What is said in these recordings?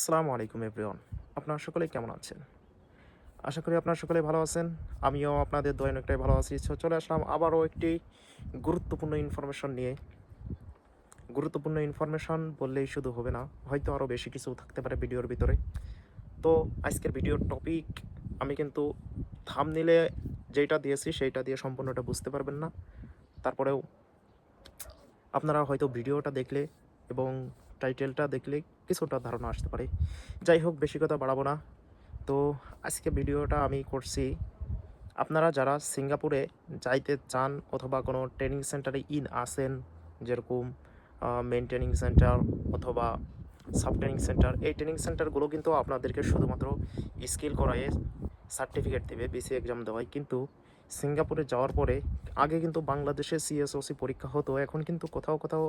আসসালামু আলাইকুম এভরিওয়ান আপনারা সকলে কেমন আছেন? আশা করি আপনারা সকলে ভালো আছেন। আমিও আপনাদের দোয়া অনেকটাই ভালো আছি। চলে আসলাম আবারও একটি গুরুত্বপূর্ণ ইনফরমেশন নিয়ে। গুরুত্বপূর্ণ ইনফরমেশন বললেই শুধু হবে না, হয়তো আরও বেশি কিছু থাকতে পারে ভিডিওর ভিতরে। তো, আজকের ভিডিওর টপিক আমি কিন্তু থাম নিলে যেটা দিয়েছি সেইটা দিয়ে সম্পূর্ণটা বুঝতে পারবেন না। তারপরেও আপনারা হয়তো ভিডিওটা দেখলে এবং টাইটেলটা দেখলে কিছুটা ধারণা আসতে পারে। যাই হোক, বেশি কথা বাড়াবো না। তো আজকে ভিডিওটা আমি করছি, আপনারা যারা সিঙ্গাপুরে যাইতে চান অথবা কোনো ট্রেনিং সেন্টারে ইন আসেন যেরকম মেনটেনিং সেন্টার অথবা সাব ট্রেনিং সেন্টার এই ট্রেনিং সেন্টারগুলো কিন্তু আপনাদেরকে শুধুমাত্র স্কিল করায় সার্টিফিকেট দেবে বিসি এক্সাম দেওয়ায়। কিন্তু সিঙ্গাপুরে যাওয়ার পরে আগে কিন্তু বাংলাদেশে সিএসওসি পরীক্ষা হতো, এখন কিন্তু কোথাও কোথাও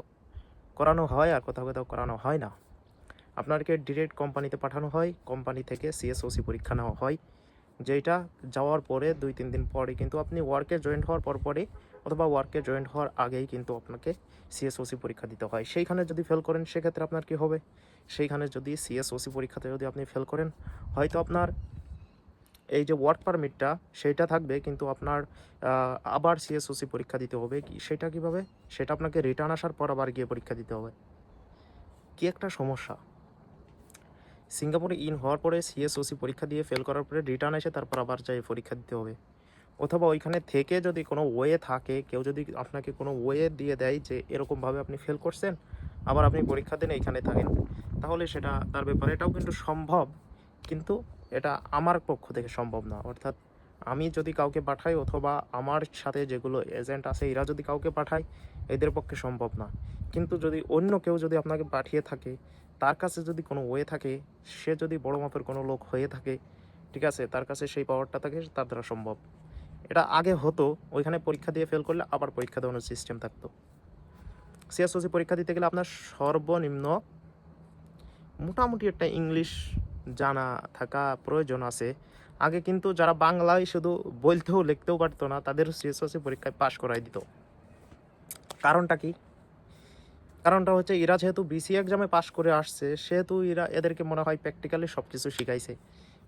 করানো হয় আর কোথাও কোথাও করানো হয় না। আপনাকে ডিরেক্ট কোম্পানিতে পাঠানো হয় কোম্পানি থেকে সিএসওসি পরীক্ষা নেওয়া হয়। যেটা যাওয়ার পরে দুই, তিন দিন পরে কিন্তু আপনি ওয়ার্কে জয়েন্ট হওয়ার পর পরে অথবা ওয়ার্কে জয়েন্ট হওয়ার আগেই কিন্তু আপনাকে সিএসওসি পরীক্ষা দিতে হয়। সেইখানে যদি ফেল করেন, সেক্ষেত্রে আপনার কি হবে? সেইখানে যদি সিএসওসি পরীক্ষাতে যদি আপনি ফেল করেন, হয়তো আপনার এই যে ওয়ার্ক পারমিটটা সেটা থাকবে, কিন্তু আপনার আবার সিএসওসি পরীক্ষা দিতে হবে। কি, সেটা কীভাবে? সেটা আপনাকে রিটার্ন আসার পর আবার গিয়ে পরীক্ষা দিতে হবে। কি একটা সমস্যা। সিঙ্গাপুরে ইন হওয়ার পরে সিএসওসি পরীক্ষা দিয়ে ফেল করার পরে রিটার্ন এসে তারপর আবার যাই পরীক্ষা দিতে হবে। অথবা ওইখানে থেকে যদি কোনো ওয়ে থাকে, কেউ যদি আপনাকে কোনো ওয়ে দিয়ে দেয় যে এরকমভাবে আপনি ফেল করছেন, আবার আপনি পরীক্ষা দিন, এইখানে থাকেন, তাহলে সেটা তার ব্যাপারে এটাও কিন্তু সম্ভব, কিন্তু এটা আমার পক্ষ থেকে সম্ভব না। অর্থাৎ আমি যদি কাউকে পাঠাই অথবা আমার সাথে যেগুলো এজেন্ট আছে, এরা যদি কাউকে পাঠায়, এদের পক্ষে সম্ভব না। কিন্তু যদি অন্য কেউ যদি আপনাকে পাঠিয়ে থাকে তার কাছে যদি কোনো ওয়ে থাকে, সে যদি বড় মাপের কোনো লোক হয়ে থাকে, ঠিক আছে, তার কাছে সেই পাওয়ারটা থাকে, তার দ্বারা সম্ভব। এটা আগে হতো, ওইখানে পরীক্ষা দিয়ে ফেল করলে আবার পরীক্ষা দেওয়ানোর সিস্টেম থাকতো। সিএসওসি পরীক্ষা দিতে গেলে আপনার সর্বনিম্ন মোটামুটি একটা ইংলিশ জানা থাকা প্রয়োজন আছে। আগে কিন্তু যারা বাংলায় শুধু বলতেও, লিখতেও পারতো না, তাদের সিএসওসি পরীক্ষায় পাশ করাই দিত। কারণটা কি? কারণটা হচ্ছে এরা যেহেতু বিসি এক্সামে পাশ করে আসছে, সেহেতু এরা এদেরকে মনে হয় প্র্যাকটিক্যালি সব কিছু শিখাইছে।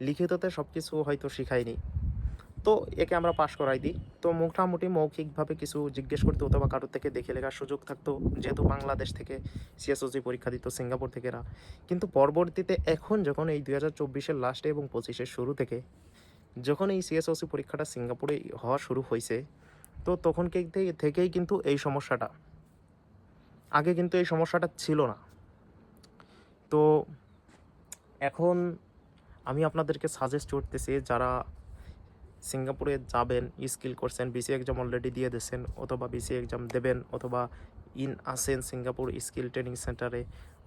লিখিততে সব কিছু হয়তো শিখায়নি। তো একে আমরা পাশ করাই দিই। তো মোটামুটি মৌখিকভাবে কিছু জিজ্ঞেস করতে হতো বা কারোর থেকে দেখে লেখার সুযোগ থাকতো, যেহেতু বাংলাদেশ থেকে সিএসওসি পরীক্ষা দিত, সিঙ্গাপুর থেকে এরা। কিন্তু পরবর্তীতে এখন যখন এই দুই হাজার চব্বিশের লাস্টে এবং পঁচিশের শুরু থেকে, যখন এই সিএসওসি পরীক্ষাটা সিঙ্গাপুরে হওয়া শুরু হয়েছে তো তখন থেকেই কিন্তু এই সমস্যাটা। আগে কিন্তু এই সমস্যাটা ছিল না। তো এখন আমি আপনাদেরকে সাজেস্ট করতেছি, যারা সিঙ্গাপুরে যাবেন স্কিল করছেন বিসি এক্সাম অলরেডি দিয়ে দিয়েছেন, অথবা বিসি এক্সাম দেবেন, অথবা ইন আসেন সিঙ্গাপুর স্কিল ট্রেনিং সেন্টারে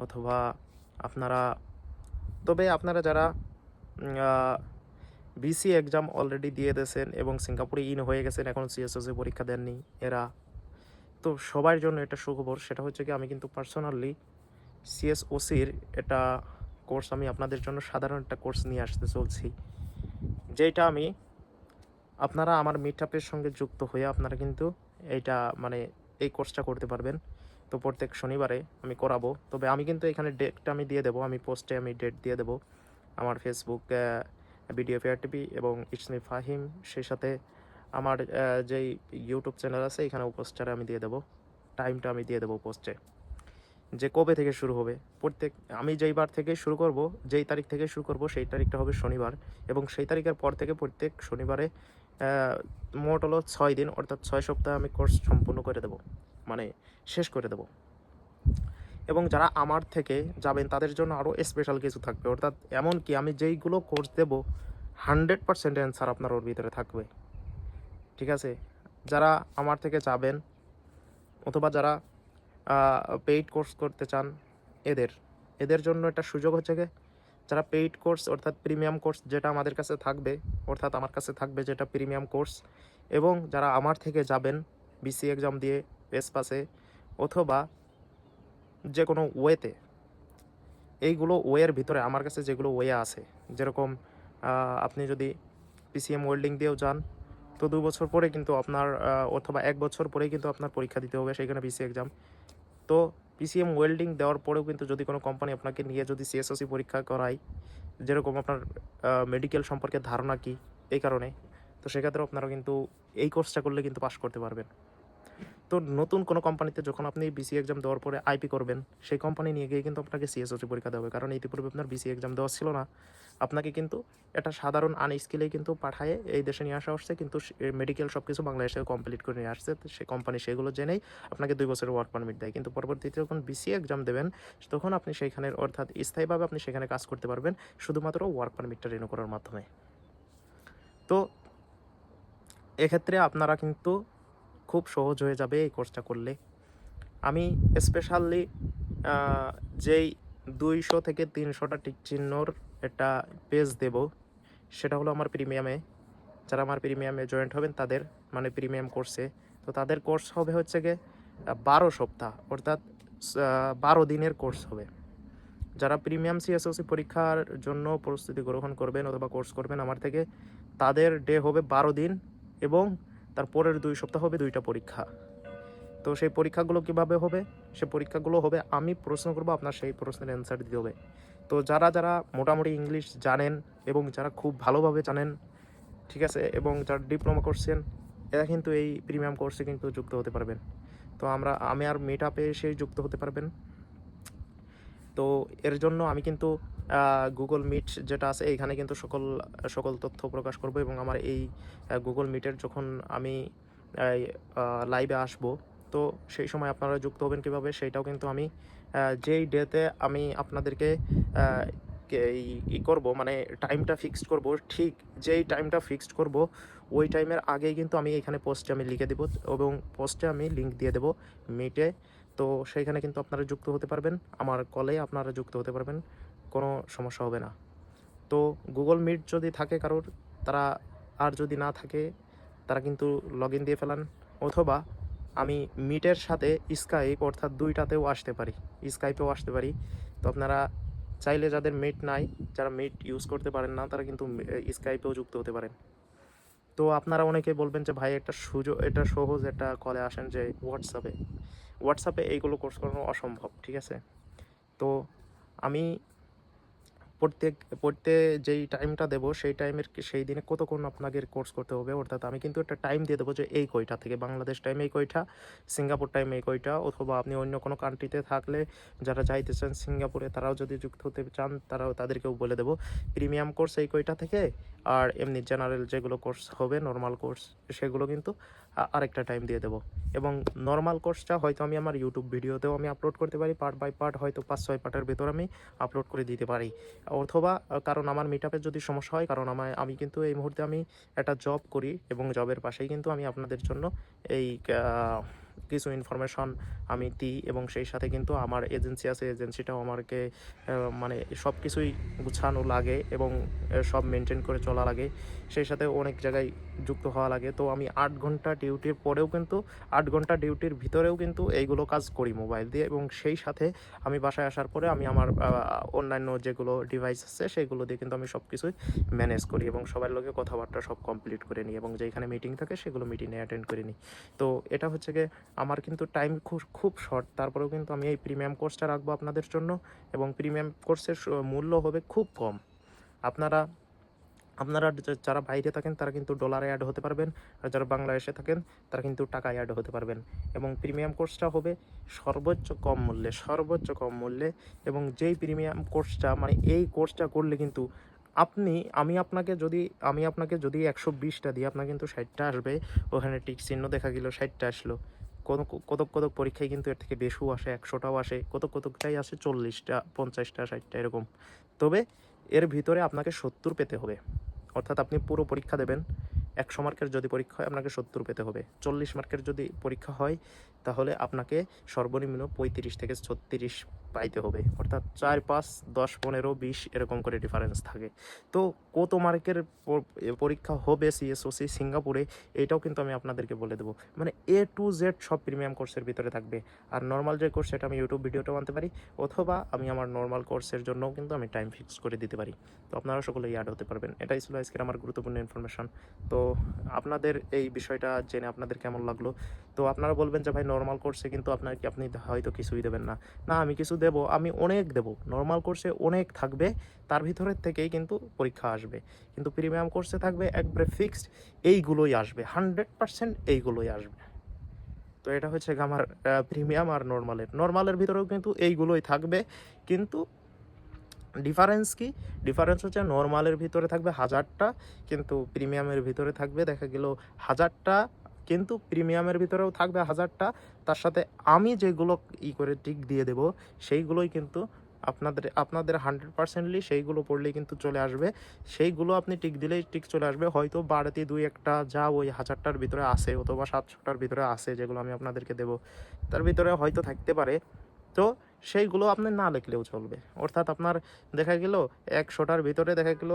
অথবা আপনারা, তবে আপনারা যারা বিসি এক্সাম অলরেডি দিয়ে দিয়েছেন এবং সিঙ্গাপুরে ইন হয়ে গেছেন, এখন সিএসএসি পরীক্ষা দেননি, এরা তো সবার জন্য এটা সুখবর, সেটা হচ্ছে কি আমি কিন্তু পার্সোনালি সিএসওসির এটা কোর্স আমি আপনাদের জন্য সাধারণ একটা কোর্স নিয়ে আসতে চলছি। যেটা আমি, আপনারা আমার মিট সঙ্গে যুক্ত হয়ে আপনারা কিন্তু এইটা মানে এই কোর্সটা করতে পারবেন। তো প্রত্যেক শনিবারে আমি করাবো। তবে আমি কিন্তু এখানে ডেটটা আমি দিয়ে দেবো, আমি পোস্টে আমি ডেট দিয়ে দেবো। আমার ফেসবুক ভিডিও ফেয়ার টিভি এবং ইসমি ফাহিম সেই সাথে আমার যেই ইউটিউব চ্যানেল আছে, এখানে পোস্টারে আমি দিয়ে দেবো। টাইমটা আমি দিয়ে দেবো পোস্টে যে কবে থেকে শুরু হবে? প্রত্যেক, আমি যেই বার থেকে শুরু করব, যেই তারিখ থেকে শুরু করব, সেই তারিখটা হবে শনিবার। এবং সেই তারিখের পর থেকে প্রত্যেক শনিবারে মোট হলো ছয় দিন, অর্থাৎ ছয় সপ্তাহ আমি কোর্স সম্পূর্ণ করে দেব। মানে শেষ করে দেব। এবং যারা আমার থেকে যাবেন, তাদের জন্য আরও স্পেশাল কিছু থাকবে। অর্থাৎ এমন কি আমি যেইগুলো কোর্স দেব হান্ড্রেড পার্সেন্ট অ্যান্সার আপনার ওর ভিতরে থাকবে। ঠিক আছে? যারা আমার থেকে যাবেন অথবা যারা পেইড কোর্স করতে চান এদের এদের জন্য একটা সুযোগ হচ্ছে গিয়ে যারা পেইড কোর্স অর্থাৎ প্রিমিয়াম কোর্স যেটা আমাদের কাছে থাকবে, অর্থাৎ আমার কাছে থাকবে যেটা প্রিমিয়াম কোর্স এবং যারা আমার থেকে যাবেন বিসি এক্সাম দিয়ে এস পাসে অথবা যে কোনো ওয়েতে এইগুলো ওয়ের ভিতরে আমার কাছে যেগুলো ওয়ে আছে, যেরকম আপনি যদি পিসিএম ওয়েল্ডিং দিয়েও যান তো দু বছর পরে কিন্তু আপনার অথবা এক বছর পরেই কিন্তু আপনার পরীক্ষা দিতে হবে সেখানে বিসি এক্সাম তো পিসিএম ওয়েল্ডিং দেওয়ার পরেও কিন্তু যদি কোনো কোম্পানি আপনাকে নিয়ে যদি সিএসওসি পরীক্ষা করায়, যেরকম আপনার মেডিকেল সম্পর্কে ধারণা কি এই কারণে, তো সেক্ষেত্রে আপনারা কিন্তু এই কোর্সটা করলে কিন্তু পাশ করতে পারবেন। তো নতুন কোনো কোম্পানিতে যখন আপনি বিসি এক্সাম দেওয়ার পরে আইপি করবেন, সেই কোম্পানি নিয়ে গিয়ে কিন্তু আপনাকে সিএসওসি পরীক্ষা হবে। কারণ ইতিপূর্বে আপনার বিসি এক্সাম দেওয়া ছিল না। আপনাকে কিন্তু একটা সাধারণ আনস্কিলেই কিন্তু পাঠায় এই দেশে নিয়ে আসা হচ্ছে। কিন্তু মেডিকেল সব কিছু বাংলাদেশে কমপ্লিট করে নিয়ে আসছে। সে কোম্পানি সেগুলো জেনেই আপনাকে দুই বছরের ওয়ার্ক পারমিট দেয়। কিন্তু পরবর্তীতে যখন বিসি এক্সাম দেবেন, তখন আপনি সেইখানের অর্থাৎ স্থায়ীভাবে আপনি সেখানে কাজ করতে পারবেন, শুধুমাত্র ওয়ার্ক পারমিটটা রিনিউ করার মাধ্যমে। তো এক্ষেত্রে আপনারা কিন্তু খুব সহজ হয়ে যাবে এই কোর্সটা করলে। আমি স্পেশালি যেই দুইশো থেকে তিনশোটা টিক চিহ্নর একটা পেজ দেব, সেটা হলো আমার প্রিমিয়ামে যারা আমার প্রিমিয়ামে জয়েন্ট হবেন তাদের মানে প্রিমিয়াম কোর্সে তো তাদের কোর্স হবে হচ্ছে গিয়ে বারো সপ্তাহ, অর্থাৎ বারো দিনের কোর্স হবে। যারা প্রিমিয়াম সিএসওসি পরীক্ষার জন্য প্রস্তুতি গ্রহণ করবেন অথবা কোর্স করবেন, আমার থেকে, তাদের ডে হবে বারো দিন এবং তার পরের দুই সপ্তাহ হবে দুইটা পরীক্ষা। তো সেই পরীক্ষাগুলো কীভাবে হবে? সে পরীক্ষাগুলো হবে, আমি প্রশ্ন করব, আপনার সেই প্রশ্নের অ্যান্সার দিতে হবে। তো যারা যারা মোটামুটি ইংলিশ জানেন এবং যারা খুব ভালোভাবে জানেন, ঠিক আছে, এবং যারা ডিপ্লোমা করছেন, এরা কিন্তু এই প্রিমিয়াম কোর্সে কিন্তু যুক্ত হতে পারবেন। তো আমরা, আমি আর মিট আপে এসে যুক্ত হতে পারবেন। তো এর জন্য আমি কিন্তু গুগল মিট যেটা আছে, এইখানে কিন্তু সকল সকল তথ্য প্রকাশ করব এবং আমার এই গুগল মিটের যখন আমি লাইভে আসব, তো সেই সময় আপনারা যুক্ত হবেন কীভাবে সেইটাও কিন্তু আমি যেই ডেতে আমি আপনাদেরকে ই করব মানে টাইমটা ফিক্সড করব, ঠিক যেই টাইমটা ফিক্সড করব, ওই টাইমের আগেই কিন্তু আমি এখানে পোস্টে আমি লিখে দেবো এবং পোস্টে আমি লিঙ্ক দিয়ে দেবো মিটে তো সেইখানে কিন্তু আপনারা যুক্ত হতে পারবেন। আমার কলে আপনারা যুক্ত হতে পারবেন। কোনো সমস্যা হবে না। তো গুগল মিট যদি থাকে কারোর, তারা আর যদি না থাকে, তারা কিন্তু লগ ইন দিয়ে ফেলান। অথবা আমি মিটের সাথে স্কাইপ অর্থাৎ দুইটাতেও আসতে পারি। স্কাইপেও আসতে পারি। তো আপনারা চাইলে যাদের মিট নাই, যারা মিট ইউজ করতে পারেন না, তারা কিন্তু স্কাইপেও যুক্ত হতে পারেন। তো আপনারা অনেকে বলবেন যে, ভাই, একটা সুযোগ এটা সহজ একটা কলে আসেন যে হোয়াটসঅ্যাপে হোয়াটসঅ্যাপে এইগুলো কোর্স করানো অসম্ভব, ঠিক আছে? তো আমি প্রত্যেক, পড়তে যেই টাইমটা দেবো, সেই টাইমের সেই দিনে কতক্ষণ আপনাকে কোর্স করতে হবে? অর্থাৎ আমি কিন্তু একটা টাইম দিয়ে দেবো যে এই কয়টা থেকে। বাংলাদেশ টাইম এই কয়টা, সিঙ্গাপুর টাইম এই কয়টা, অথবা আপনি অন্য কোনো কান্ট্রিতে থাকলে যারা যাইতে চান সিঙ্গাপুরে, তারাও যদি যুক্ত হতে চান, তারাও তাদেরকেও বলে দেবো। প্রিমিয়াম কোর্স এই কয়টা থেকে, আর এমনি জেনারেল যেগুলো কোর্স হবে নর্মাল কোর্স সেগুলো কিন্তু আরেকটা টাইম দিয়ে দেবো। এবং নর্মাল কোর্সটা হয়তো আমি আমার ইউটিউব ভিডিওতেও আমি আপলোড করতে পারি পার্ট বাই পার্ট হয়তো পাঁচ, ছয় পার্টের ভেতর আমি আপলোড করে দিতে পারি। অথবা কারণ আমার মিট যদি সমস্যা হয়, কারণ আমার আমি কিন্তু এই মুহূর্তে আমি একটা জব করি এবং জবের পাশেই কিন্তু আমি আপনাদের জন্য এই কিছু ইনফরমেশন আমি দিই এবং সেই সাথে কিন্তু আমার এজেন্সি আছে এজেন্সিটাও আমাকে মানে সব কিছুই গুছানো লাগে এবং সব মেনটেন করে চলা লাগে। সেই সাথে অনেক জায়গায় যুক্ত হওয়া লাগে। তো আমি আট ঘণ্টা ডিউটির পরেও কিন্তু, আট ঘণ্টা ডিউটির ভিতরেও কিন্তু এইগুলো কাজ করি মোবাইল দিয়ে এবং সেই সাথে আমি বাসায় আসার পরে আমি আমার অন্যান্য যেগুলো ডিভাইস আছে সেগুলো দিয়ে কিন্তু আমি সব কিছুই ম্যানেজ করি এবং সবার লোকে কথাবার্তা সব কমপ্লিট করে নিই এবং যেখানে মিটিং থাকে সেগুলো মিটিংয়ে অ্যাটেন্ড করে নিই। তো এটা হচ্ছে গিয়ে আমার কিন্তু টাইম খুব খুব শর্ট তারপরেও কিন্তু আমি এই প্রিমিয়াম কোর্সটা রাখব আপনাদের জন্য এবং প্রিমিয়াম কোর্সের মূল্য হবে খুব কম। আপনারা আপনারা যারা বাইরে থাকেন, তারা কিন্তু ডলারে অ্যাড হতে পারবেন। আর যারা বাংলাদেশে থাকেন, তারা কিন্তু টাকায় অ্যাড হতে পারবেন। এবং প্রিমিয়াম কোর্সটা হবে সর্বোচ্চ কম মূল্যে, সর্বোচ্চ কম মূল্যে। এবং যেই প্রিমিয়াম কোর্সটা মানে এই কোর্সটা করলে কিন্তু আপনি, আমি আপনাকে যদি, আমি আপনাকে যদি একশো বিশটা দিই, আপনার কিন্তু ষাটটা আসবে। ওখানে টিক চিহ্ন দেখা গেল, ষাটটা আসলো। কতক কতক পরীক্ষায় কিন্তু এর থেকে বেশিও আসে, একশোটাও আসে, কতক, কতকটাই আসে, চল্লিশটা, পঞ্চাশটা, ষাটটা, এরকম। তবে এর ভিতরে আপনাকে সত্তর পেতে হবে। অর্থাৎ আপনি পুরো পরীক্ষা দেবেন, একশো মার্কের যদি পরীক্ষা হয়, আপনাকে সত্তর পেতে হবে। চল্লিশ মার্কের যদি পরীক্ষা হয় তাহলে আপনাকে সর্বনিম্ন পঁয়ত্রিশ থেকে ছত্রিশ পাইতে হবে। অর্থাৎ চার, পাঁচ, দশ, পনেরো, বিশ এরকম করে ডিফারেন্স থাকে। তো কত মার্কের পরীক্ষা হবে সিএসওসি সিঙ্গাপুরে, এটাও কিন্তু আমি আপনাদেরকে বলে দেবো। মানে এ টু জেড সব প্রিমিয়াম কোর্সের ভিতরে থাকবে। আর নর্মাল যে কোর্স সেটা আমি ইউটিউব ভিডিওটাও আনতে পারি, অথবা আমি আমার নর্মাল কোর্সের জন্যও কিন্তু আমি টাইম ফিক্স করে দিতে পারি। তো আপনারা সকলে অ্যাড হতে পারবেন। এটাই ছিল আজকের আমার গুরুত্বপূর্ণ ইনফরমেশন তো আপনাদের এই বিষয়টা জেনে আপনাদের কেমন লাগল? তো আপনারা বলবেন যে, ভাই নর্মাল কোর্সে কিন্তু আপনার কি আপনি হয়তো কিছুই দেবেন না। না, আমি কিছু দেব, আমি অনেক দেব। নর্মাল কোর্সে অনেক থাকবে, তার ভিতরের থেকেই কিন্তু পরীক্ষা আসবে। কিন্তু প্রিমিয়াম কোর্সে থাকবে, একবারে ফিক্সড এইগুলোই আসবে। হান্ড্রেড পার্সেন্ট এইগুলোই আসবে। তো এটা হচ্ছে আমার প্রিমিয়াম আর নর্মালের নর্মালের ভিতরেও কিন্তু এইগুলোই থাকবে। কিন্তু ডিফারেন্স কি? ডিফারেন্স হচ্ছে নর্মালের ভিতরে থাকবে হাজারটা, কিন্তু প্রিমিয়ামের ভিতরে থাকবে, দেখা গেল হাজারটা কিন্তু প্রিমিয়ামের ভিতরেও থাকবে হাজারটা। তার সাথে আমি যেগুলো ই করে টিক দিয়ে দেব, সেইগুলোই কিন্তু আপনাদের আপনাদের হান্ড্রেড পার্সেন্টলি সেইগুলো পড়লেই কিন্তু চলে আসবে। সেইগুলো আপনি টিক দিলেই টিক চলে আসবে। হয়তো বাড়তি দুই একটা যা ওই হাজারটার ভিতরে আসে অথবা সাতশোটার ভিতরে আসে যেগুলো আমি আপনাদেরকে দেব। তার ভিতরে হয়তো থাকতে পারে। তো সেইগুলো আপনি না লিখলেও চলবে। অর্থাৎ আপনার দেখা গেল একশোটার ভিতরে দেখা গেল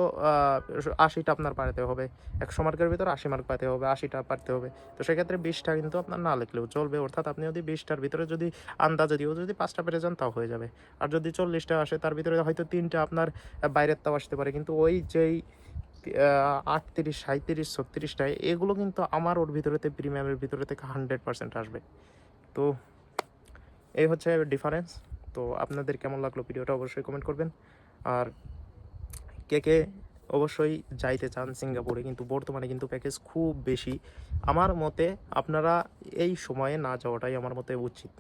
আশিটা আপনার পাঠাতে হবে। একশো মার্কের ভিতরে আশি মার্ক পাতে হবে, আশিটা পারতে হবে। তো সেক্ষেত্রে বিশটা কিন্তু আপনার না লিখলেও চলবে। অর্থাৎ আপনি যদি বিশটার ভিতরে যদি আন্দাজে দিয়েও যদি পাঁচটা পেরে যান, তাও হয়ে যাবে। আর যদি চল্লিশটা আসে, তার ভিতরে হয়তো তিনটা আপনার বাইরের তাও আসতে পারে। কিন্তু ওই যেই আটত্রিশ সাঁত্রিশ ছত্রিশটায়, এগুলো কিন্তু আমার ওর ভিতরেতে, প্রিমিয়ামের ভিতরে থেকে হান্ড্রেড পার্সেন্ট আসবে। তো এই হচ্ছে ডিফারেন্স তো আপনাদের কেমন লাগল ভিডিওটা অবশ্যই কমেন্ট করবেন। আর কে কে অবশ্যই যাইতে চান সিঙ্গাপুরে, কিন্তু বর্তমানে কিন্তু প্যাকেজ খুব বেশি। আমার মতে আপনারা এই সময়ে না যাওয়াটাই আমার মতে উচিত।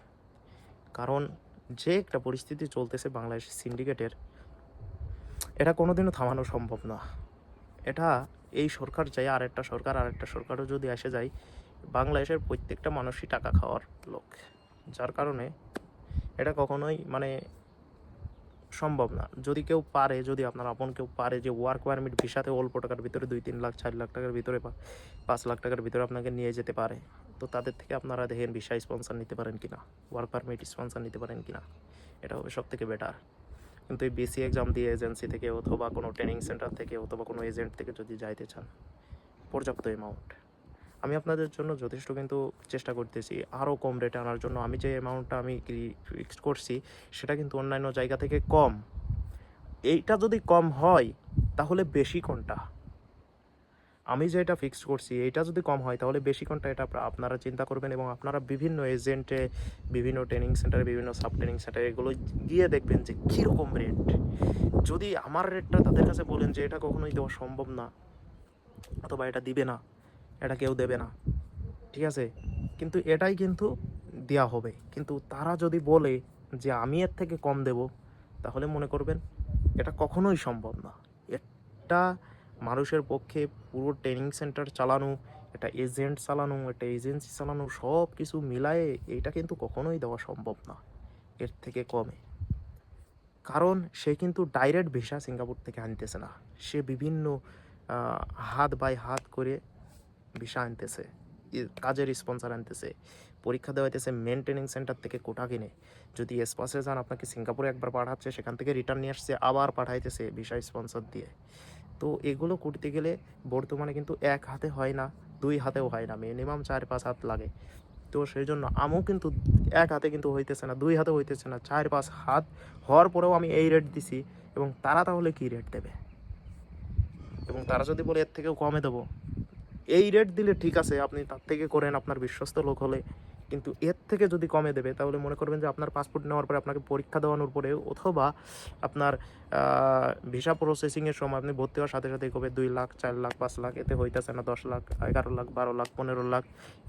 কারণ যে একটা পরিস্থিতি চলতেছে বাংলাদেশ সিন্ডিকেটের এটা কোনোদিনও থামানো সম্ভব না। এটা এই সরকার চাই, আর একটা সরকার, আর একটা সরকারও যদি এসে যায়, বাংলাদেশের প্রত্যেকটা মানুষই টাকা খাওয়ার লোক। যার কারণে এটা কখনোই মানে সম্ভব না। যদি কেউ পারে, যদি আপনার আপন কেউ পারে যে ওয়ার্ক পারমিট ভিসাতে অল্প টাকার ভিতরে দুই তিন লাখ, চার লাখ টাকার ভিতরে বা পাঁচ লাখ টাকার ভিতরে আপনাকে নিয়ে যেতে পারে, তো তাদের থেকে আপনারা দেখেন ভিসা স্পন্সার নিতে পারেন কি না ওয়ার্ক পারমিট স্পন্সার নিতে পারেন কি না এটা হবে সব থেকে বেটার কিন্তু এই বিসি এক্সাম দিয়ে এজেন্সি থেকে অথবা কোনো ট্রেনিং সেন্টার থেকে অথবা কোনো এজেন্ট থেকে যদি যাইতে চান, পর্যাপ্ত অ্যামাউন্ট আমি আপনাদের জন্য যথেষ্ট কিন্তু চেষ্টা করতেছি। আরও কম রেটে আনার জন্য। আমি যে অ্যামাউন্টটা আমি ফিক্সড করছি, সেটা কিন্তু অন্যান্য জায়গা থেকে কম। এইটা যদি কম হয়, তাহলে বেশি কোনটা? আমি যেটা ফিক্সড করছি এটা যদি কম হয়, তাহলে বেশি কোনটা? এটা আপনারা চিন্তা করবেন এবং আপনারা বিভিন্ন এজেন্টে বিভিন্ন ট্রেনিং সেন্টারে বিভিন্ন সাব ট্রেনিং সেন্টারে এগুলো গিয়ে দেখবেন যে কীরকম রেট যদি আমার রেটটা তাদের কাছে বলেন যে এটা কখনোই দেওয়া সম্ভব না, অথবা এটা দিবে না এটা কেউ দেবে না। ঠিক আছে? কিন্তু এটাই কিন্তু দেওয়া হবে। কিন্তু তারা যদি বলে যে আমি এর থেকে কম দেব, তাহলে মনে করবেন এটা কখনোই সম্ভব না। এটা মানুষের পক্ষে পুরো ট্রেনিং সেন্টার চালানো এটা এজেন্ট চালানো, একটা এজেন্সি চালানো সব কিছু মিলায়ে এইটা কিন্তু কখনোই দেওয়া সম্ভব না, এর থেকে কমে। কারণ সে কিন্তু ডাইরেক্ট ভিসা সিঙ্গাপুর থেকে আনতেছে না। সে বিভিন্ন হাত বাই হাত করে ভিসা আনতেছে কাজের স্পন্সর আনতেছে, পরীক্ষা দেওয়াইতেছে মেন ট্রেনিং সেন্টার থেকে কোটা কিনে। যদি এসপাসে যান, আপনাকে সিঙ্গাপুরে একবার পাঠাচ্ছে, সেখান থেকে রিটার্ন নিয়ে আসছে, আবার পাঠাইতেছে ভিসা স্পন্সর দিয়ে। তো এগুলো করতে গেলে বর্তমানে কিন্তু এক হাতে হয় না, দুই হাতেও হয় না মিনিমাম চার পাঁচ হাত লাগে। তো সেই জন্য আমিও কিন্তু এক হাতে কিন্তু হইতেছে না, দুই হাতে হইতেছে না, চার পাঁচ হাত হওয়ার পরেও আমি এই রেট দিছি এবং তারা তাহলে কি রেট দেবে? এবং তারা যদি বলে এর থেকেও কমে দেবো এই রেট দিলে ঠিক আছে, আপনি তার থেকে করেন, আপনার বিশ্বস্ত লোক হলে। কিন্তু এর থেকে যদি কমে দেবে, তাহলে মনে করবেন যে আপনার পাসপোর্ট নেওয়ার পরে আপনাকে পরীক্ষা দেওয়ানোর পরে অথবা আপনার ভিসা প্রসেসিংয়ের সময় আপনি ভর্তি হওয়ার সাথে সাথে কবে দুই লাখ, চার লাখ, পাঁচ লাখ, এতে হইতাছে না, দশ লাখ, এগারো লাখ, বারো লাখ, পনেরো লাখ,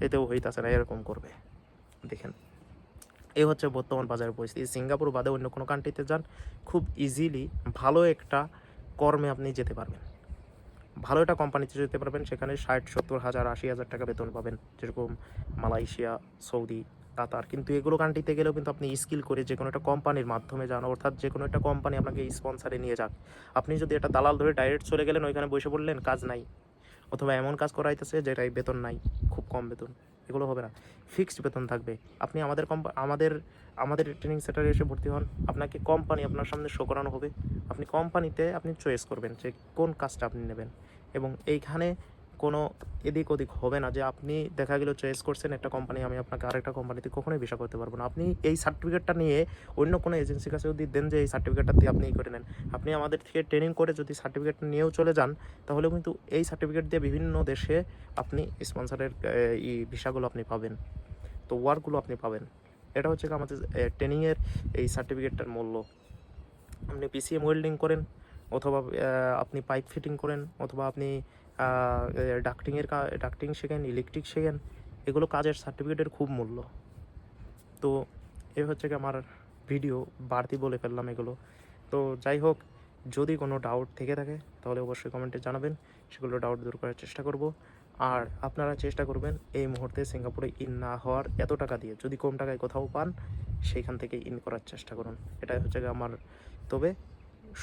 এতেও হইতাছে না, এরকম করবে। দেখেন এই হচ্ছে বর্তমান বাজারের পরিস্থিতি। সিঙ্গাপুর বাদে অন্য কোনো কান্ট্রিতে যান, খুব ইজিলি ভালো একটা কর্মে আপনি যেতে পারবেন। ভালো একটা কোম্পানিতে যেতে পারবেন, সেখানে ষাট, সত্তর, হাজার, আশি হাজার টাকা বেতন পাবেন। যেরকম মালয়েশিয়া, সৌদি, কাতার। কিন্তু এগুলো কান্ট্রিতে গেলেও কিন্তু আপনি স্কিল করে যে কোনো একটা কোম্পানির মাধ্যমে যান, অর্থাৎ যে কোনো একটা কোম্পানি আপনাকে স্পন্সারে নিয়ে যাক। আপনি যদি একটা দালাল ধরে ডাইরেক্ট চলে গেলেন, ওইখানে বসে পড়লেন কাজ নাই। অথবা এমন কাজ করাইতেছে যেটাই বেতন নাই, খুব কম বেতন। এগুলো হবে না। ফিক্সড বেতন থাকবে। আপনি আমাদের কম্পা, আমাদের আমাদের ট্রেনিং সেন্টারে এসে ভর্তি হন। আপনাকে কোম্পানি আপনার সামনে শো করানো হবে। আপনি কোম্পানিতে আপনি চয়েস করবেন যে কোন কাজটা আপনি নেবেন। এবং এইখানে কোনো এদিক ওদিক হবে না যে আপনি দেখা গেল চয়েস করছেন একটা কোম্পানি আমি আপনাকে আরেকটা কোম্পানিতে কখনোই ভিসা করতে পারব না। আপনি এই সার্টিফিকেটটা নিয়ে অন্য কোনো এজেন্সির কাছে যদি দেন যে এই সার্টিফিকেটটা দিয়ে আপনি করে নেন, আপনি আমাদের থেকে ট্রেনিং করে যদি সার্টিফিকেট নিয়েও চলে যান তাহলে কিন্তু এই সার্টিফিকেট দিয়ে বিভিন্ন দেশে আপনি স্পন্সরের ই ভিসাগুলো আপনি পাবেন। তো ওয়ার্কগুলো আপনি পাবেন। এটা হচ্ছে আমাদের ট্রেনিংয়ের এই সার্টিফিকেটটার মূল্য। আপনি পিসিএম ওয়েল্ডিং করেন, অথবা আপনি পাইপ ফিটিং করেন, অথবা আপনি ডাক্টিংয়ের ডাক্টিং শেখেন ইলেকট্রিক শেখেন, এগুলো কাজের সার্টিফিকেটের খুব মূল্য। তো এ হচ্ছে কি আমার ভিডিও বাড়তি বলে ফেললাম এগুলো। তো যাই হোক, যদি কোনো ডাউট থেকে থাকে, তাহলে অবশ্যই কমেন্টে জানাবেন, সেগুলো ডাউট দূর করার চেষ্টা করব। আর আপনারা চেষ্টা করবেন, এই মুহূর্তে সিঙ্গাপুরে ইন না হওয়ার এত টাকা দিয়ে, যদি কম টাকায় কোথাও পান সেইখান থেকে ইন করার চেষ্টা করুন। এটাই হচ্ছে আমার, তবে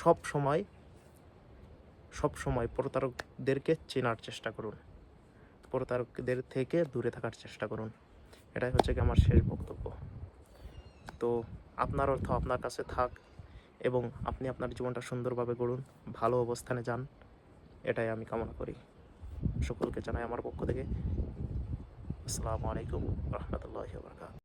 সব সময় সব সময় প্রতারকদেরকে চেনার চেষ্টা করুন। প্রতারকদের থেকে দূরে থাকার চেষ্টা করুন। এটাই হচ্ছে কি আমার শেষ বক্তব্য। তো আপনার অর্থ আপনার কাছে থাক এবং আপনি আপনার জীবনটা সুন্দরভাবে গড়ুন, ভালো অবস্থানে যান, এটাই আমি কামনা করি। সকলকে জানাই আমার পক্ষ থেকে, আসসালামু আলাইকুম রহমতুল্লাহ বরকাত